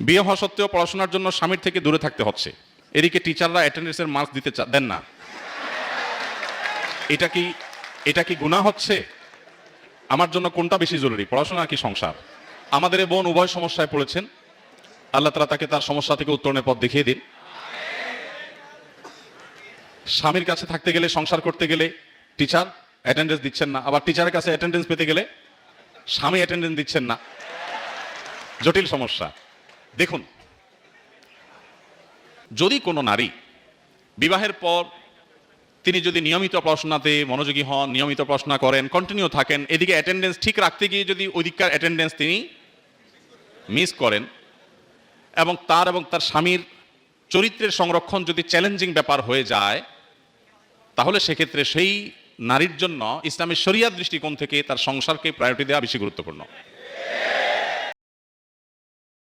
বিয়ে হওয়া সত্ত্বেও পড়াশোনার জন্য স্বামীর থেকে দূরে থাকতে হচ্ছে। এদিকে টিচাররা অ্যাটেন্ডেন্সের মার্কস দিতে দেন না। এটা কি এটা কি গুণা হচ্ছে? আমার জন্য কোনটা বেশি জরুরি? পড়াশোনা কি সংসার? আমাদের বোন উভয় সমস্যায় পড়েছেন। আল্লাহ তালা তাকে তার সমস্যা থেকে উত্তরণের পথ দেখিয়ে দিন। স্বামীর কাছে থাকতে গেলে, সংসার করতে গেলে টিচার অ্যাটেন্ডেন্স দিচ্ছেন না। আবার টিচারের কাছে অ্যাটেন্ডেন্স পেতে গেলে স্বামী অ্যাটেন্ডেন্স দিচ্ছেন না। জটিল সমস্যা। দেখুন, যদি কোনো নারী বিবাহের পর তিনি যদি নিয়মিত পড়াশোনাতে মনোযোগী হন, নিয়মিত পড়াশোনা করেন কন্টিনিউ থাকেন, এদিকে অ্যাটেন্ডেন্স ঠিক রাখতে গিয়ে যদি ওইদিককার অ্যাটেন্ডেন্স তিনি মিস করেন, এবং তার এবং তার স্বামীর চরিত্রের সংরক্ষণ যদি চ্যালেঞ্জিং ব্যাপার হয়ে যায়, তাহলে সেক্ষেত্রে সেই নারীর জন্য ইসলামের শরিয়ার দৃষ্টিকোণ থেকে তার সংসারকে প্রায়োরিটি দেওয়া বেশি গুরুত্বপূর্ণ।